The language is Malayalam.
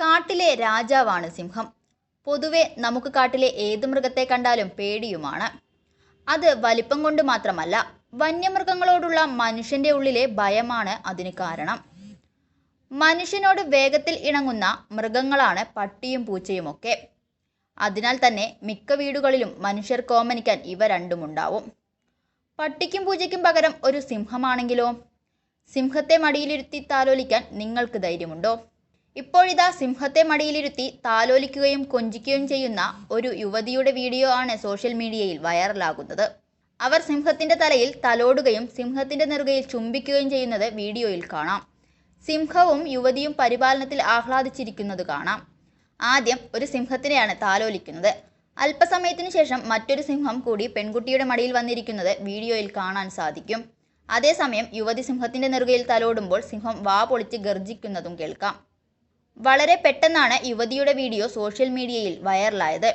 കാട്ടിലെ രാജാവാണ് സിംഹം. പൊതുവെ നമുക്ക് കാട്ടിലെ ഏത് മൃഗത്തെ കണ്ടാലും പേടിയുമാണ്. അത് വലിപ്പം കൊണ്ട് മാത്രമല്ല വന്യമൃഗങ്ങളോടുള്ള മനുഷ്യന്റെ ഉള്ളിലെ ഭയമാണ് അതിന് കാരണം. മനുഷ്യനോട് വേഗത്തിൽ ഇണങ്ങുന്ന മൃഗങ്ങളാണ് പട്ടിയും പൂച്ചയും ഒക്കെ. അതിനാൽ തന്നെ മിക്ക വീടുകളിലും മനുഷ്യർ കോമനിക്കാൻ ഇവ രണ്ടും ഉണ്ടാവും. പട്ടിക്കും പൂജയ്ക്കും പകരം ഒരു സിംഹമാണെങ്കിലോ? സിംഹത്തെ മടിയിലിരുത്തി താലോലിക്കാൻ നിങ്ങൾക്ക് ധൈര്യമുണ്ടോ? ഇപ്പോഴിതാ സിംഹത്തെ മടിയിലിരുത്തി താലോലിക്കുകയും കൊഞ്ചിക്കുകയും ചെയ്യുന്ന ഒരു യുവതിയുടെ വീഡിയോ ആണ് സോഷ്യൽ മീഡിയയിൽ വൈറലാകുന്നത്. അവർ സിംഹത്തിന്റെ തലയിൽ തലോടുകയും സിംഹത്തിന്റെ നെറുകയിൽ ചുംബിക്കുകയും ചെയ്യുന്നത് വീഡിയോയിൽ കാണാം. സിംഹവും യുവതിയും പരിപാലനത്തിൽ ആഹ്ലാദിച്ചിരിക്കുന്നത് കാണാം. ആദ്യം ഒരു സിംഹത്തിനെയാണ് താലോലിക്കുന്നത്. അല്പസമയത്തിനു ശേഷം മറ്റൊരു സിംഹം കൂടി പെൺകുട്ടിയുടെ മടിയിൽ വന്നിരിക്കുന്നത് വീഡിയോയിൽ കാണാൻ സാധിക്കും. അതേസമയം യുവതി സിംഹത്തിന്റെ നെറുകയിൽ തലോടുമ്പോൾ സിംഹം വാ പൊളിച്ച് ഗർജിക്കുന്നതും കേൾക്കാം. വളരെ പെട്ടെന്നാണ് യുവതിയുടെ വീഡിയോ സോഷ്യൽ മീഡിയയിൽ വൈറലായത്.